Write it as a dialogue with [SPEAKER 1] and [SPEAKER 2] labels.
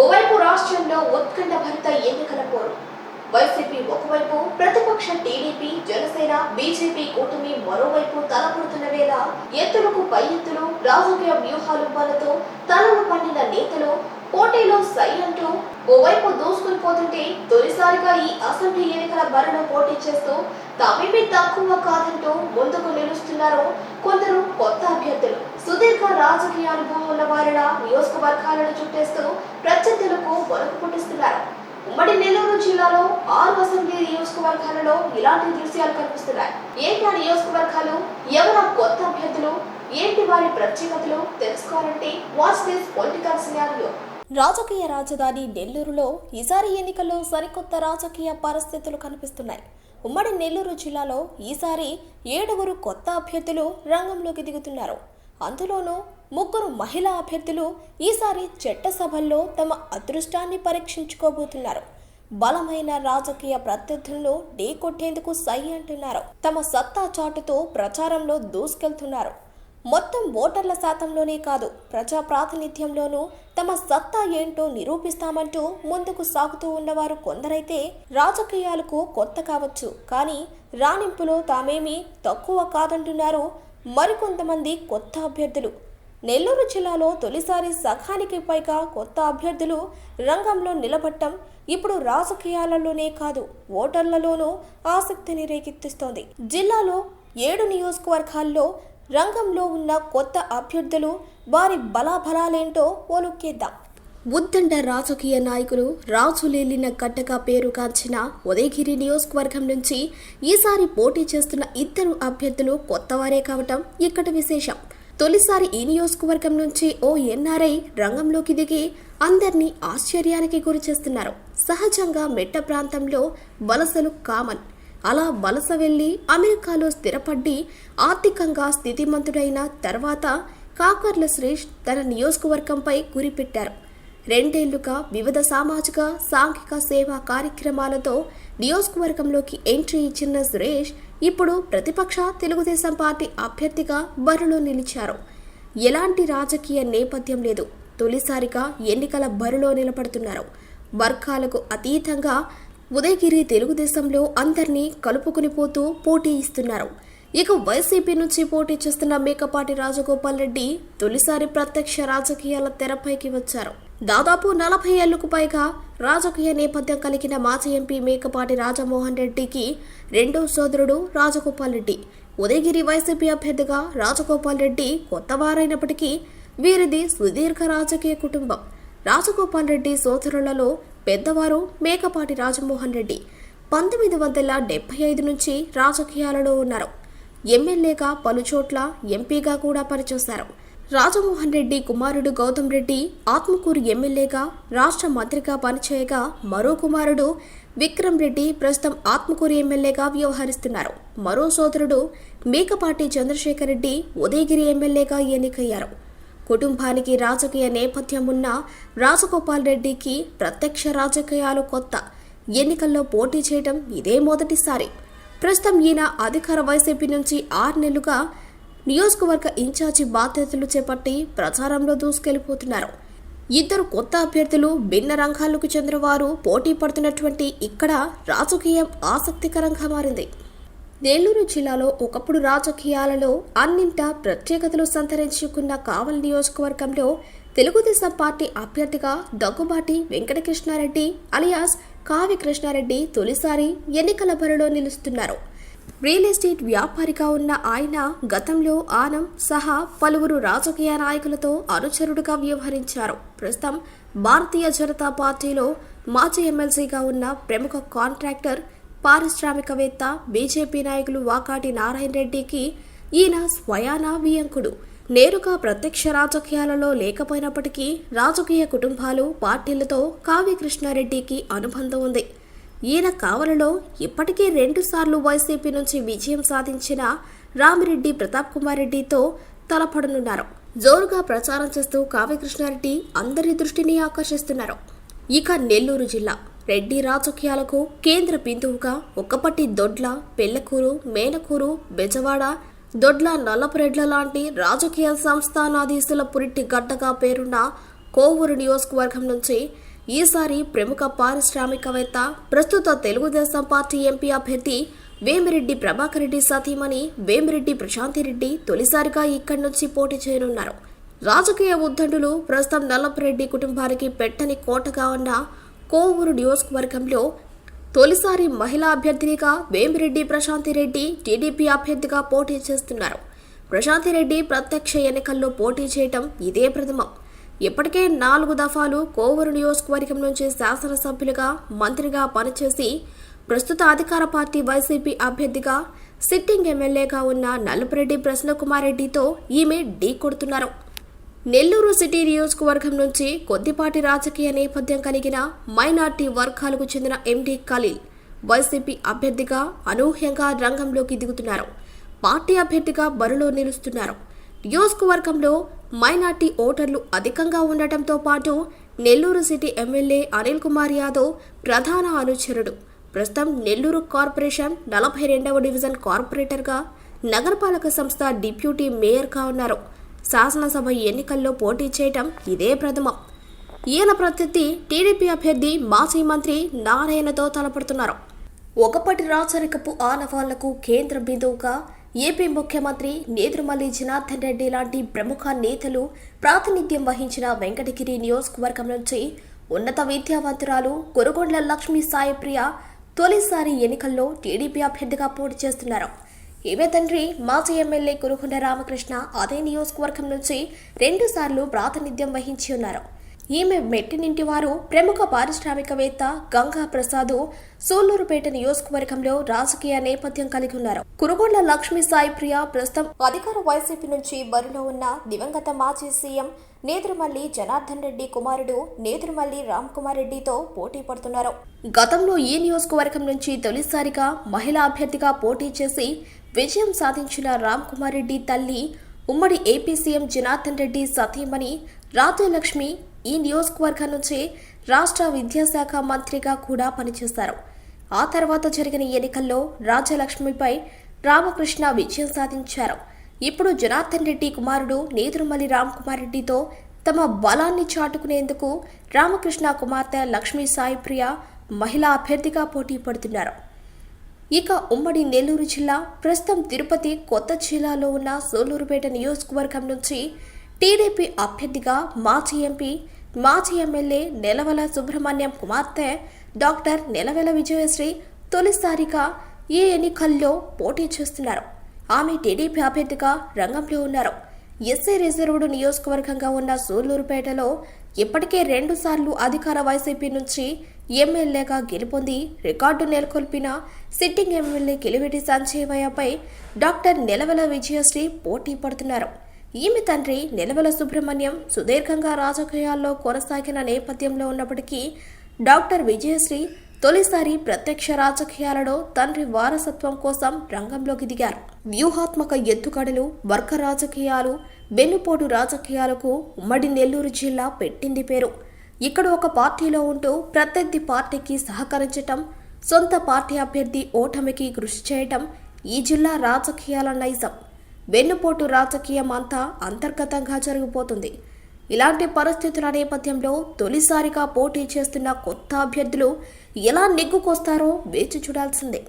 [SPEAKER 1] ఓవైపు రాష్ట్రంలో ఉత్కంఠ భరిత ఎన్నికల పోరు. వైసీపీ ఒకవైపు ప్రతిపక్ష టీడీపీ జనసేన బీజేపీ కూటమి మరోవైపు తలపడుతున్న వేళ ఎత్తులకు పై ఎత్తులు రాజకీయ వ్యూహాలు బలతో తలలు పండిన నేతలు పోటీలో సై అంటూ ఓవైపు దూసుకుని పోతుంటే తొలిసారిగా ఈ అసెంబ్లీ ఎన్నికల బరిలో పోటీ చేస్తూ తమేమీ తక్కువ కాదంటూ ముందుకు నిలుస్తున్నారు కొందరు కొత్త అభ్యర్థులు. సుదీర్ఘ రాజకీయ అనుభవం ఉన్న వారిన నియోజకవర్గాలను చుట్టేస్తూ ప్రత్యర్థులకు పుట్టిస్తున్నారు. ఉమ్మడి నెల్లూరు జిల్లాలో ఆరు అసెంబ్లీ నియోజకవర్గాలలో ఇలాంటి దృశ్యాలు కనిపిస్తున్నాయి. ఏంటి ఆ నియోజకవర్గాలు? ఎవరు కొత్త అభ్యర్థులు? ఏంటి వారి ప్రత్యేకతలు? తెలుసుకోవాలంటే వాచ్ దిస్ పొలిటికల్ సినారియో.
[SPEAKER 2] రాజకీయ రాజధాని నెల్లూరులో ఈసారి ఎన్నికల్లో సరికొత్త రాజకీయ పరిస్థితులు కనిపిస్తున్నాయి. ఉమ్మడి నెల్లూరు జిల్లాలో ఈసారి ఏడుగురు కొత్త అభ్యర్థులు రంగంలోకి దిగుతున్నారు. అందులోనూ ముగ్గురు మహిళా అభ్యర్థులు ఈసారి చట్టసభల్లో తమ అదృష్టాన్ని పరీక్షించుకోబోతున్నారు. బలమైన రాజకీయ ప్రత్యర్థులను ఢీకొట్టేందుకు సై అంటున్నారు. తమ సత్తా చాటుతో ప్రచారంలో దూసుకెళ్తున్నారు. మొత్తం ఓటర్ల శాతంలోనే కాదు ప్రజా ప్రాతినిధ్యంలోనూ తమ సత్తా ఏంటో నిరూపిస్తామంటూ ముందుకు సాగుతూ ఉన్నవారు కొందరైతే రాజకీయాలకు కొత్త కావచ్చు. కానీ రాణింపులో తామేమీ తక్కువ కాదంటున్నారు మరికొంతమంది కొత్త అభ్యర్థులు. నెల్లూరు జిల్లాలో తొలిసారి సగానికి పైగా కొత్త అభ్యర్థులు రంగంలో నిలబట్టం ఇప్పుడు రాజకీయాలలోనే కాదు ఓటర్లలోనూ ఆసక్తిని రేకెత్తిస్తోంది. జిల్లాలో ఏడు నియోజకవర్గాల్లో రంగంలో ఉన్న కొత్త అభ్యర్థులు వారి బలాబలాలేంటో ఓలుక్కేద్దాం ఉద్దండ రాజకీయ నాయకులు రాజులేలిన గడ్డగా పేరు కాంచిన ఉదయగిరి నియోజకవర్గం నుంచి ఈసారి పోటీ చేస్తున్న ఇద్దరు అభ్యర్థులు కొత్తవారే కావటం ఇక్కడ విశేషం. తొలిసారి ఈ నియోజకవర్గం నుంచి ఓ ఎన్ఆర్ఐ రంగంలోకి దిగి అందరినీ ఆశ్చర్యానికి గురి చేస్తున్నారు. సహజంగా మెట్ట ప్రాంతంలో వలసలు కామన్. అలా వలస వెళ్ళి అమెరికాలో స్థిరపడి ఆర్థికంగా స్థితిమంతుడైన తర్వాత కాకర్ల శ్రేష్ తన నియోజకవర్గంపై గురిపెట్టారు రెండేళ్ళుగా వివిధ సామాజిక సాంఘిక సేవా కార్యక్రమాలతో నియోజకవర్గంలోకి ఎంట్రీ ఇచ్చిన సురేష్ ఇప్పుడు ప్రతిపక్ష తెలుగుదేశం పార్టీ అభ్యర్థిగా బరిలో నిలిచారు. ఎలాంటి రాజకీయ నేపథ్యం లేదు. తొలిసారిగా ఎన్నికల బరిలో నిలబడుతున్నారు. వర్గాలకు అతీతంగా ఉదయగిరి తెలుగుదేశంలో అందరినీ కలుపుకుని పోతూ పోటీ ఇస్తున్నారు. ఇక వైసీపీ నుంచి పోటీ చేస్తున్న మేకపాటి రాజగోపాల్ రెడ్డి తొలిసారి ప్రత్యక్ష రాజకీయాల తెరపైకి వచ్చారు. దాదాపు నలభై ఏళ్ళకు పైగా రాజకీయ నేపథ్యం కలిగిన మాజీ ఎంపీ మేకపాటి రాజమోహన్ రెడ్డికి రెండో సోదరుడు రాజగోపాల్ రెడ్డి. ఉదయగిరి వైసీపీ అభ్యర్థిగా రాజగోపాల్ రెడ్డి కొత్తవారైనప్పటికీ వీరిది సుదీర్ఘ రాజకీయ కుటుంబం. రాజగోపాల్ రెడ్డి సోదరులలో పెద్దవారు మేకపాటి రాజమోహన్ రెడ్డి. పంతొమ్మిది వందల డెబ్బై ఐదు నుంచి రాజకీయాలలో ఉన్నారు. ఎమ్మెల్యేగా పలుచోట్ల ఎంపీగా కూడా పనిచేశారు. రాజమోహన్ రెడ్డి కుమారుడు గౌతమ్ రెడ్డి ఆత్మకూరు ఎమ్మెల్యేగా రాష్ట్ర మంత్రిగా పనిచేయగా మరో కుమారుడు విక్రమ్ రెడ్డి ప్రస్తుతం ఆత్మకూరు ఎమ్మెల్యేగా వ్యవహరిస్తున్నారు. మరో సోదరుడు మేకపాటి చంద్రశేఖర్ రెడ్డి ఉదయగిరి ఎమ్మెల్యేగా ఎన్నికయ్యారు. కుటుంబానికి రాజకీయ నేపథ్యం ఉన్న రాజగోపాల్ రెడ్డికి ప్రత్యక్ష రాజకీయాలు కొత్త. ఎన్నికల్లో పోటీ చేయడం ఇదే మొదటిసారి. ప్రస్తుతం ఈయన అధికార వైసీపీ నుంచి ఆరు నెలలుగా నియోజకవర్గ ఇన్ఛార్జి బాధ్యతలు చేపట్టి ప్రచారంలో దూసుకెళ్ళిపోతున్నారు. ఇద్దరు కొత్త అభ్యర్థులు భిన్న రంగాలకు చెందినవారు పోటీ పడుతున్నటువంటి ఇక్కడ రాజకీయం ఆసక్తికరంగా మారింది. నెల్లూరు జిల్లాలో ఒకప్పుడు రాజకీయాలలో అన్నింటా ప్రత్యేకతలు సంతరించుకున్న కావల్ నియోజకవర్గంలో తెలుగుదేశం పార్టీ అభ్యర్థిగా దగ్గుబాటి వెంకటకృష్ణారెడ్డి అలియాస్ కావి కృష్ణారెడ్డి తొలిసారి ఎన్నికల బరిలో నిలుస్తున్నారు. రియల్ ఎస్టేట్ వ్యాపారిగా ఉన్న ఆయన గతంలో ఆనం సహా పలువురు రాజకీయ నాయకులతో అనుచరుడుగా వ్యవహరించారు. ప్రస్తుతం భారతీయ జనతా పార్టీలో మాజీ ఎమ్మెల్సీగా ఉన్న ప్రముఖ కాంట్రాక్టర్ పారిశ్రామికవేత్త బీజేపీ నాయకులు వాకాటి నారాయణ రెడ్డికి ఈయన స్వయానా వియంకుడు. నేరుగా ప్రత్యక్ష రాజకీయాలలో లేకపోయినప్పటికీ రాజకీయ కుటుంబాలు పార్టీలతో కావ్యకృష్ణారెడ్డికి అనుబంధం ఉంది. ఈయన కావలలో ఇప్పటికే రెండుసార్లు వైసీపీ నుంచి విజయం సాధించిన రామిరెడ్డి ప్రతాప్ కుమార్ రెడ్డితో తలపడనున్నారు. జోరుగా ప్రచారం చేస్తూ కావ్యకృష్ణారెడ్డి అందరి దృష్టిని ఆకర్షిస్తున్నారు. ఇక నెల్లూరు జిల్లా రెడ్డి రాజకీయాలకు కేంద్ర బిందువుగా ఒక్కపట్టి దొడ్ల పెళ్ళకూరు మేనకూరు బెజవాడ దొడ్ల నల్లపురెడ్ల లాంటి రాజకీయ సంస్థానాధీశుల పురిటి గడ్డగా పేరున్న కోవూరు నియోజకవర్గం నుంచి ఈసారి ప్రముఖ పారిశ్రామికవేత్త ప్రస్తుత తెలుగుదేశం పార్టీ ఎంపీ అభ్యర్థి వేమిరెడ్డి ప్రభాకర్ రెడ్డి సతీమణి వేమిరెడ్డి ప్రశాంతిరెడ్డి తొలిసారిగా ఇక్కడి నుంచి పోటీ చేయనున్నారు. రాజకీయ ఉద్దండులు ప్రస్తుతం నల్లపరెడ్డి కుటుంబానికి పెట్టని కోటగా ఉన్న కోవూరు నియోజకవర్గంలో తొలిసారి మహిళా అభ్యర్థినిగా వేమిరెడ్డి ప్రశాంతిరెడ్డి టీడీపీ అభ్యర్థిగా పోటీ చేస్తున్నారు. ప్రశాంతిరెడ్డి ప్రత్యక్ష ఎన్నికల్లో పోటీ చేయటం ఇదే ప్రథమం. ఇప్పటికే నాలుగు దఫాలు కోవూరు నియోజకవర్గం నుంచి శాసనసభ్యులుగా మంత్రిగా పనిచేసి ప్రస్తుత అధికార పార్టీ వైసీపీ అభ్యర్థిగా సిట్టింగ్ ఎమ్మెల్యేగా ఉన్న నలుపురెడ్డి ప్రసన్నకుమారెడ్డితో ఈమె ఢీ కొడుతున్నారు. నెల్లూరు సిటీ నియోజకవర్గం నుంచి కొద్దిపాటి రాజకీయ నేపథ్యం కలిగిన మైనార్టీ వర్గాలకు చెందిన ఎండి ఖలీల్ వైసీపీ అభ్యర్థిగా అనూహ్యంగా రంగంలోకి దిగుతున్నారు. పార్టీ అభ్యర్థిగా బరిలో నిలుస్తున్నారు. నియోజకవర్గంలో మైనార్టీ ఓటర్లు అధికంగా ఉండటంతో పాటు నెల్లూరు సిటీ ఎమ్మెల్యే అనిల్ కుమార్ యాదవ్ ప్రధాన అనుచరుడు. ప్రస్తుతం నెల్లూరు కార్పొరేషన్ నలభై రెండవ డివిజన్ కార్పొరేటర్గా నగరపాలక సంస్థ డిప్యూటీ మేయర్గా ఉన్నారు. శాసనసభ ఎన్నికల్లో పోటీ చేయటం ఇదే ప్రథమం. ఈయన ప్రత్యర్థి టీడీపీ అభ్యర్థి మాజీ మంత్రి నారాయణతో తలపడుతున్నారు. ఒకప్పటి రాచరికపు ఆనవాళ్ళకు కేంద్ర బిందువుగా ఏపీ ముఖ్యమంత్రి నేదురుమల్లి జనార్దన్ రెడ్డి లాంటి ప్రముఖ నేతలు ప్రాతినిధ్యం వహించిన వెంకటగిరి నియోజకవర్గం నుంచి ఉన్నత విద్యావంతురాలు కొరుగొండ్ల లక్ష్మీ సాయిప్రియ తొలిసారి ఎన్నికల్లో టీడీపీ అభ్యర్థిగా పోటీ చేస్తున్నారు. ఈమె తండ్రి మాజీ ఎమ్మెల్యే కురుగుండ రామకృష్ణ అదే నియోజకవర్గం నుంచి రెండుసార్లు ప్రాతినిధ్యం వహించి ఉన్నారు. ఈమె మెట్టినింటి వారు ప్రముఖ పారిశ్రామికవేత్త గంగా ప్రసాద్ సూళ్ళూరుపేట నియోజకవర్గంలో రాజకీయ నేపథ్యం కలిగి ఉన్నారు. కురుగొండ లక్ష్మీ సాయి ప్రియ ప్రస్తుతం అధికార వైసీపీ నుంచి బరిలో ఉన్న దివంగత మాజీ సీఎం నేదురుమల్లి జనార్దన్ రెడ్డి కుమారుడు నేదురుమల్లి రామ్ కుమార్ రెడ్డితో పోటీ పడుతున్నారు. గతంలో ఈ నియోజకవర్గం నుంచి తొలిసారిగా మహిళా అభ్యర్థిగా పోటీ చేసి విజయం సాధించిన రామ్ కుమార్ రెడ్డి తల్లి ఉమ్మడి ఏపీ సీఎం జనార్దన్ రెడ్డి సతీమణి రాజ్యలక్ష్మి ఈ నియోజకవర్గం నుంచి రాష్ట్ర విద్యాశాఖ మంత్రిగా కూడా పనిచేశారు ఆ తర్వాత జరిగిన ఎన్నికల్లో రాజలక్ష్మిపై రామకృష్ణ విజయం సాధించారు. ఇప్పుడు జనార్దన్ రెడ్డి కుమారుడు నేదురుమల్లి రామ్ కుమార్ రెడ్డితో తమ బలాన్ని చాటుకునేందుకు రామకృష్ణ కుమార్తె లక్ష్మీ సాయిప్రియ మహిళా అభ్యర్థిగా పోటీ పడుతున్నారు. ఇక ఉమ్మడి నెల్లూరు జిల్లా ప్రస్తుతం తిరుపతి కొత్త జిల్లాలో ఉన్న సోలూరుపేట నియోజకవర్గం నుంచి టీడీపీ అభ్యర్థిగా మాజీ ఎంపీ మాజీ ఎమ్మెల్యే నెలవల సుబ్రహ్మణ్యం కుమార్తె డాక్టర్ నెలవెల విజయశ్రీ తొలిసారిగా ఈ ఎన్నికల్లో పోటీ చేస్తున్నారు. ఆమె టీడీపీ అభ్యర్థిగా రంగంలో ఉన్నారు. ఎస్సీ రిజర్వ్డ్ నియోజకవర్గంగా ఉన్న సూళ్ళూరుపేటలో ఇప్పటికే రెండుసార్లు అధికార వైసీపీ నుంచి ఎమ్మెల్యేగా గెలుపొంది రికార్డు నెలకొల్పిన సిట్టింగ్ ఎమ్మెల్యే కిలివెటి సంజీవయ్యపై డాక్టర్ నెలవెల విజయశ్రీ పోటీ పడుతున్నారు. ఈమె తండ్రి నిలవల సుబ్రహ్మణ్యం సుదీర్ఘంగా రాజకీయాల్లో కొనసాగిన నేపథ్యంలో ఉన్నప్పటికీ డాక్టర్ విజయశ్రీ తొలిసారి ప్రత్యక్ష రాజకీయాలలో తండ్రి వారసత్వం కోసం రంగంలోకి దిగారు. వ్యూహాత్మక ఎత్తుగడలు వర్గ రాజకీయాలు వెన్నుపోటు రాజకీయాలకు ఉమ్మడి నెల్లూరు జిల్లా పెట్టింది పేరు. ఇక్కడ ఒక పార్టీలో ఉంటూ ప్రత్యర్థి పార్టీకి సహకరించటం సొంత పార్టీ అభ్యర్థి ఓటమికి కృషి చేయటం ఈ జిల్లా రాజకీయాల నైజం. వెన్నుపోటు రాజకీయం అంతా అంతర్గతంగా జరిగిపోతుంది. ఇలాంటి పరిస్థితుల నేపథ్యంలో తొలిసారిగా పోటీ చేస్తున్న కొత్త అభ్యర్థులు ఎలా నెగ్గుకొస్తారో వేచి చూడాల్సిందే.